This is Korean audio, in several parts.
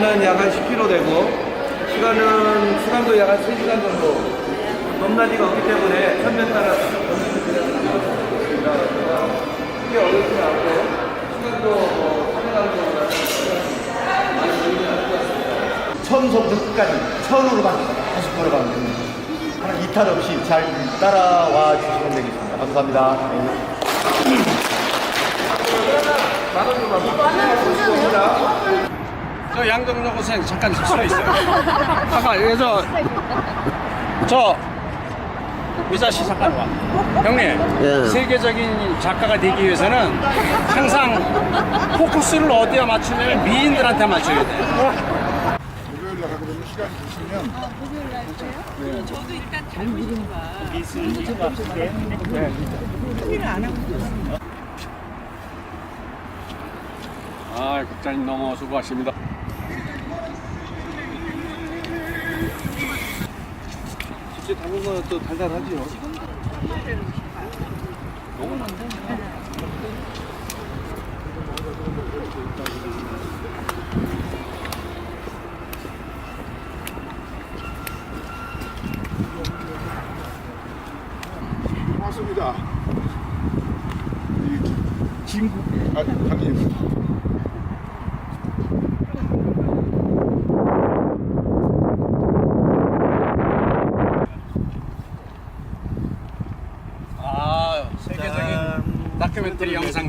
거리는 약 한 10km 되고 시간은 시간도 약 한 3시간 정도 넘나지가 없기 때문에 천면 따라 크게 어렵지 않고 시간도 뭐 3시간 정도 처음부터 끝까지 처음으로만 계속 걸어가면 됩니다. 하나 이탈 없이 잘 따라와 주시면 되겠습니다. 감사합니다. 네. 저 양정석 선생 잠깐 서 있어요. 잠깐 여기서 저 미자 씨 잠깐 와. 형님 세계적인 작가가 되기 위해서는 항상 포커스를 어디에 맞추냐면 미인들한테 맞춰야 돼. 목요일 날 하거든요. 시간 주시면 아 국장님 너무 수고하십니다. 담은 거는 또 달달하지요. 고맙습니다. 이 김국 아 감님 아 세계적인 다큐멘터리 영상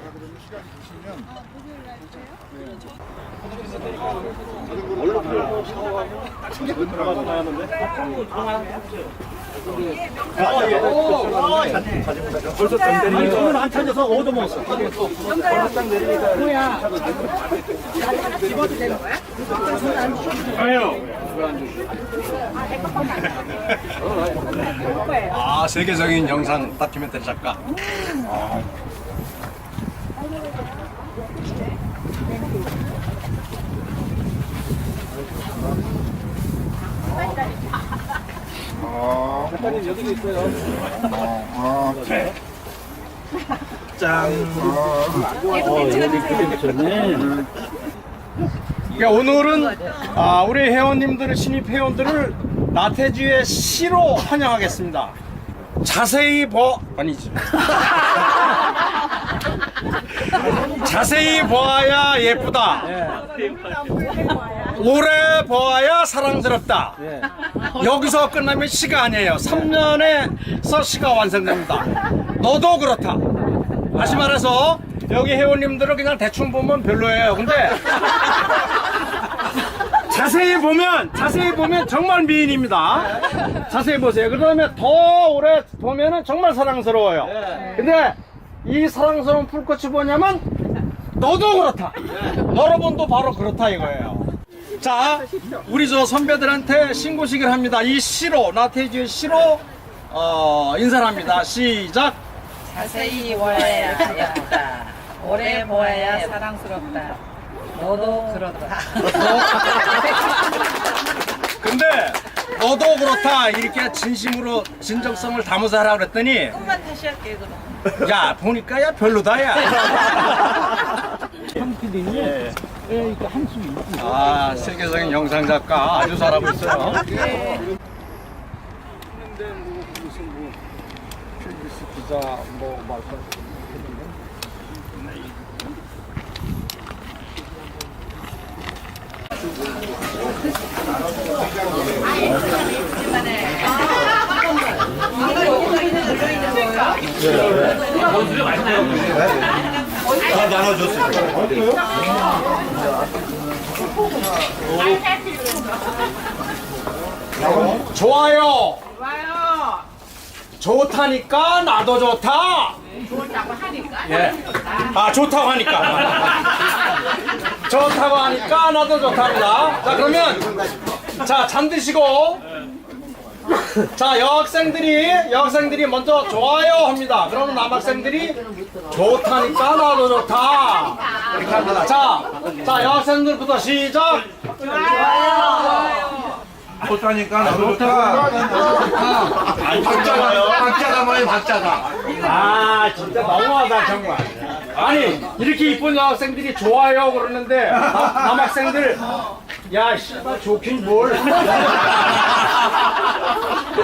거든요. 시간 주시면 아 세계적인 영상 다큐멘터리 작가. 아 네. 그러니까 오늘은 아, 우리 회원님들을 신입 회원들을 나태주의 시로 환영하겠습니다. 자세히 보 아니지. 자세히 보아야 예쁘다. 오래 보아야 사랑스럽다. 여기서 끝나면 시가 아니에요. 3년에서 시가 완성됩니다. 너도 그렇다. 다시 말해서 여기 회원님들을 그냥 대충 보면 별로예요. 근데 자세히 보면 자세히 보면 정말 미인입니다. 자세히 보세요. 그다음에 더 오래 보면은 정말 사랑스러워요. 근데 이 사랑스러운 풀꽃이 뭐냐면 너도 그렇다. 여러분도 바로 그렇다 이거예요. 자, 우리 저 선배들한테 신고식을 합니다. 이 시로 나태주의 시로 어, 인사를 합니다. 시작. 자세히 보아야 예쁘다. 오래 보아야 사랑스럽다. 너도 그렇다. 근데 너도 그렇다 이렇게 진심으로 진정성을 담아서 하라 그랬더니 조금만 다시 할게 그럼. 야 보니까 야 별로다 야. 아 세계적인 영상 작가 아주 잘하고 있어요. 했는데 뭐 무슨 뭐 KBS 기자 뭐 말씀. 다 나눠줬습니다. 좋아요. 좋다니까 나도 좋다. 좋다고 하니까. 예. 아 좋다고 하니까. 좋다고 하니까 나도 좋답니다. 자 그러면 자잠 드시고 자, 여학생들이, 여학생들이 먼저 좋아요 합니다. 그러면 남학생들이 좋다니까 나도 좋다. 이렇게 합니다. 자, 자, 여학생들부터 시작. 좋다니까 나도 좋다. 박자가요. 박자가 뭐예요, 박자가. 아, 진짜 너무하다, 정말. 아니, 이렇게 이쁜 여학생들이 좋아요 그러는데, 남, 남학생들, 야, 씨발, 좋긴 뭘.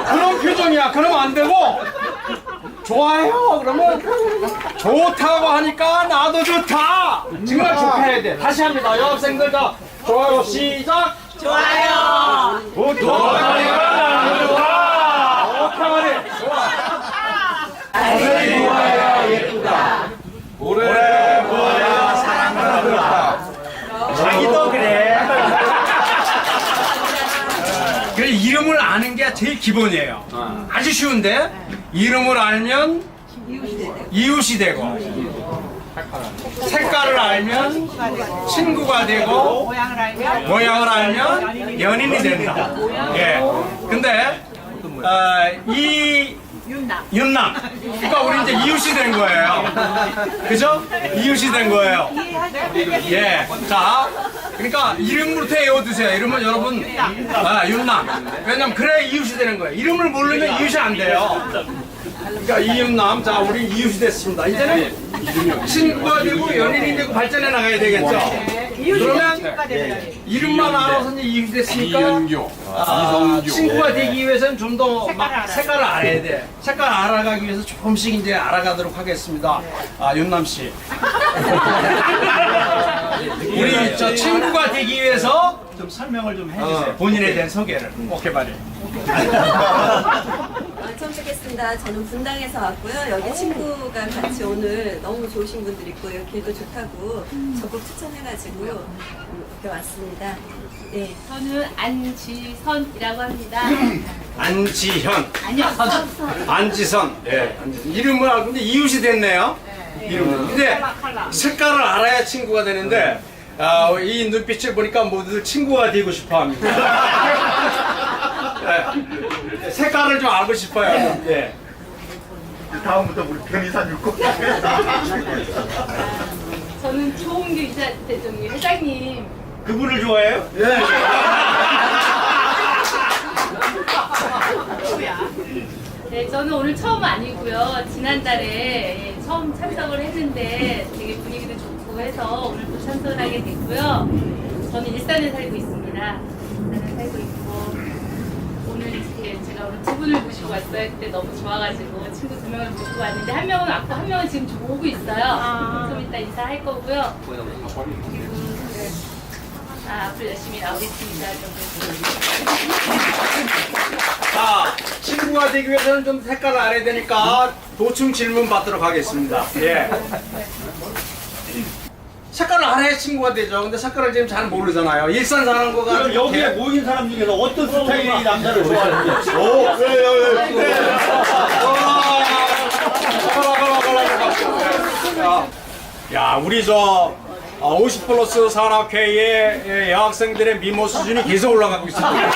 그런 표정이야. 그러면 안 되고, 좋아요. 그러면, 좋다고 하니까 나도 좋다. 정말 좋게 해야 돼. 다시 합니다. 여학생들 다 좋아요. 시작. 좋아요. 좋다니까 나도 좋다. 좋다 말해. 좋아. 오래 보아야 사랑스럽다. 자기도 그래. 그래 이름을 게 기본이에요. 아주 쉬운데 이름을 알면 이웃이 되고 색깔을 알면 친구가 되고 모양을 알면 모양을 알면 연인이 된다. 예. 근데 어, 이 윤남. 윤남. 그러니까 우리 이제 이웃이 된 거예요. 그죠? 이웃이 된 거예요. 예. 자, 그러니까 이름부터 외워두세요. 이름은 여러분, 아, 윤남. 왜냐면 그래 이웃이 되는 거예요. 이름을 모르면 이웃이 안 돼요. 그러니까 이윤남, 자, 우리 이웃이 됐습니다. 이제는 친구가 되고 연인이 되고 발전해 나가야 되겠죠? 그러면 이름만 알아서 이제 이웃이 됐으니까 아, 친구가 되기 위해서는 좀더 색깔을 알아야 돼. 색깔 알아가기 위해서 조금씩 이제 알아가도록 하겠습니다. 아, 윤남 씨. 우리 저 친구가 되기 위해서 좀 설명을 좀 해주세요. 본인에 대한 소개를. 오케이, 말이. 아, 처음 뵙겠습니다. 저는 분당에서 왔고요. 여기 친구가 같이 오늘 너무 좋으신 분들 있고 여기도 좋다고 적극 추천해가지고 음, 이렇게 왔습니다. 네. 저는 안지선이라고 합니다. 안지현. 아니요, 선. 안지선. 예. 안지선. 이름을 알고 근데 이웃이 됐네요. 이름. 근데 색깔을 알아야 친구가 되는데 아, 이 눈빛을 보니까 모두들 친구가 되고 싶어 합니다. 예. 색깔을 좀 알고 싶어요. 예. 다음부터 우리 변희산 읽고. 저는 조홍규 이사 대통령 회장님. 그분을 좋아해요? 네, 저는 오늘 처음 아니고요. 지난달에 예, 처음 참석을 했는데 되게 분위기도 좋고 해서 오늘 또 참석을 하게 됐고요. 저는 일산에 살고 있습니다. 일산에 살고 있고 오늘 이렇게 제가 오늘 두 분을 모시고 왔어요. 그때 너무 좋아가지고 친구 두 명을 모시고 왔는데 한 명은 왔고 한 명은 지금 좀 오고 있어요. 좀 이따 인사할 거고요. 그리고 네. 아, 앞으로 열심히 나오겠습니다. 자, 친구가 되기 위해서는 좀 색깔을 알아야 되니까 도충 질문 받도록 하겠습니다. 예. 색깔을 알아야 친구가 되죠. 근데 색깔을 지금 잘 모르잖아요. 일산 사는 거가 여기에 모인 사람 중에서 어떤 스타일의 남자를 좋아하는지. 오, 왜, 왜, 왜. 야, 우리 저 50 플러스 산악회의 예, 여학생들의 미모 수준이 계속 올라가고 있습니다.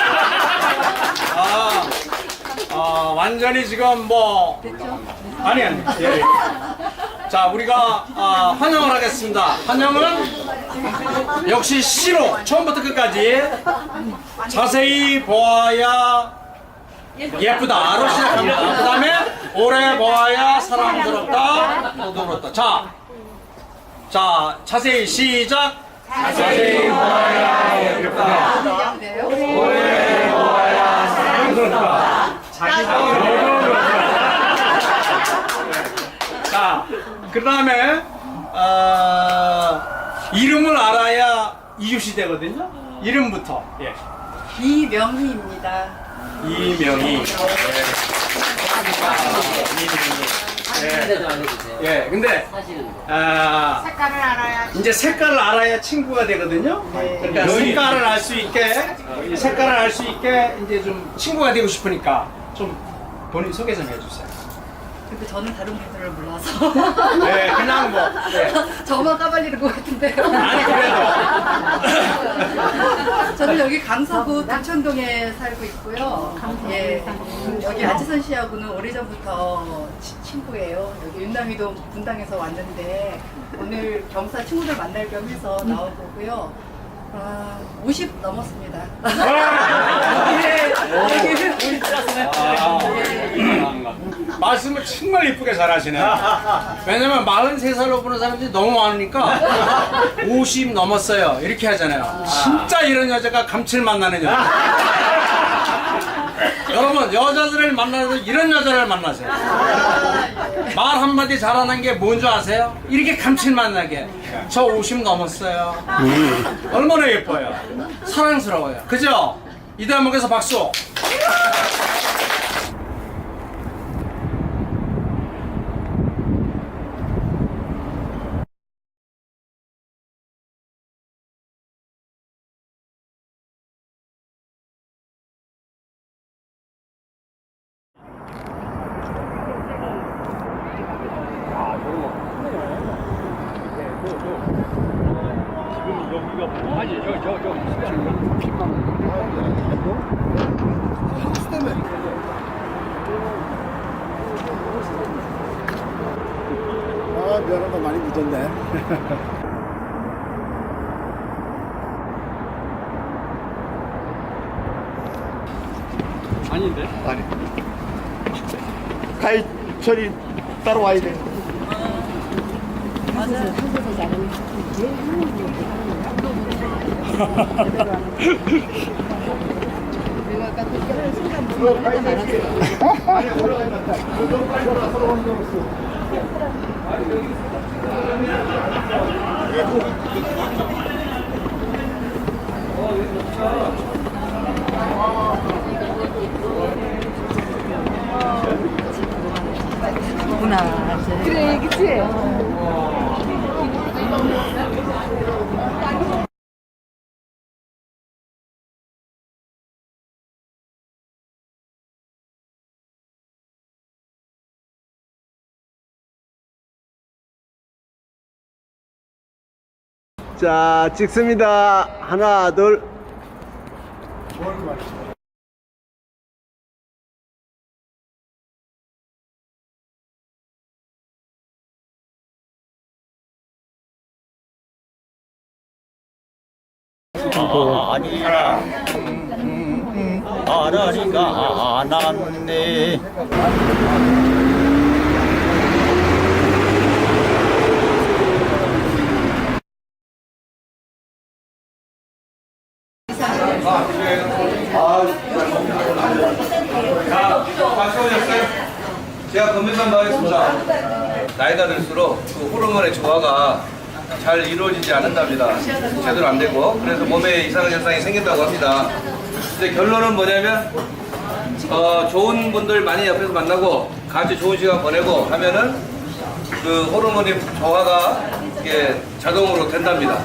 아, 아, 완전히 지금 뭐 아니 아니. 예, 예. 자, 우리가 아, 환영을 하겠습니다. 환영은 역시 시로 처음부터 끝까지 자세히 보아야 예쁘다로 시작합니다. 그 다음에 오래 보아야 사랑스럽다. 자, 자, 자세히 시작. 자세히 보아야 예쁘다. 오래 보아야 사랑스럽다. 자, 그 다음에 어, 이름을 알아야 이웃이 되거든요. 이름부터. 예. 이명희입니다. 이명희. 예. 예, 근데 아, 색깔을 알아야 이제 색깔을 알아야 친구가 되거든요. 그러니까 색깔을 알 수 있게 이 색깔을 알 수 있게 이제 좀 친구가 되고 싶으니까 좀 본인 소개 좀 해주세요. 그리고 저는 다른 분들을 몰라서 네, 그냥 뭐 네. 저만 까발리는 것 같은데요. 아니 그래도 저는 여기 강서구 도천동에 살고 있고요. 예, 여기 아치선 씨하고는 오래전부터 치- 친구예요. 여기 윤남이도 분당에서 왔는데 오늘 경사 친구들 만날 겸 해서 나온 거고요. 아, 50 넘었습니다. 예, 여기는 50 말씀을 정말 이쁘게 잘하시네. 왜냐면 43살로 보는 사람들이 너무 많으니까 50 넘었어요. 이렇게 하잖아요. 진짜 이런 여자가 감칠맛 나는 여자. 여러분, 여자들을 만나도 이런 여자를 만나세요. 말 한마디 잘하는 게 뭔지 아세요? 이렇게 감칠맛 나게. 저 50 넘었어요. 얼마나 예뻐요. 사랑스러워요. 그죠? 이 대목에서 박수. 아, 면허가 많이 묻었네. 아닌데? 아니. 가위 처리 따라와야 돼. 내가 아까 그렇게 하는 순간 그래, 그치? 자, 찍습니다. 하나, 둘. 아니라 아라리가 났네 자, 박수 오셨어요? 제가 건배만 하겠습니다. 나이가 들수록 그 호르몬의 조화가 잘 이루어지지 않는답니다. 제대로 안 되고 그래서 몸에 이상한 현상이 생긴다고 합니다. 근데 결론은 뭐냐면 어, 좋은 분들 많이 옆에서 만나고 같이 좋은 시간 보내고 하면은 그 호르몬의 조화가 이게 자동으로 된답니다.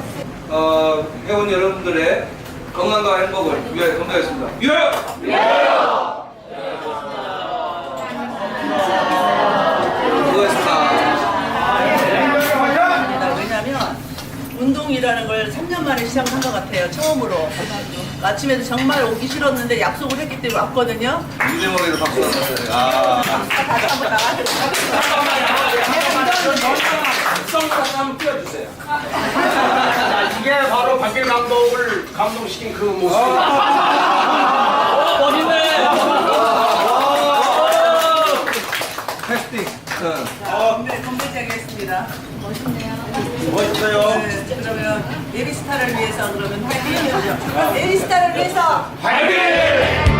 어, 회원 여러분들의 건강과 행복을 위하여 건강했습니다. 위하여! 수고했습니다. 왜냐면 운동이라는 걸 3년 만에 시작한 것 같아요. 처음으로. 아침에도 정말 오기 싫었는데 약속을 했기 때문에 왔거든요. 이 대목에서 박수 아. 다시 한번 띄워주세요. 자, 이게 바로 박길 감독을 감동시킨 그 모습입니다. 캐스팅. 응. 건배, 건배장이 했습니다. 멋있 어요. 네, 그러면 에리스타를 위해서 그러면 화이팅 해야죠. 에리스타를 위해서 박길!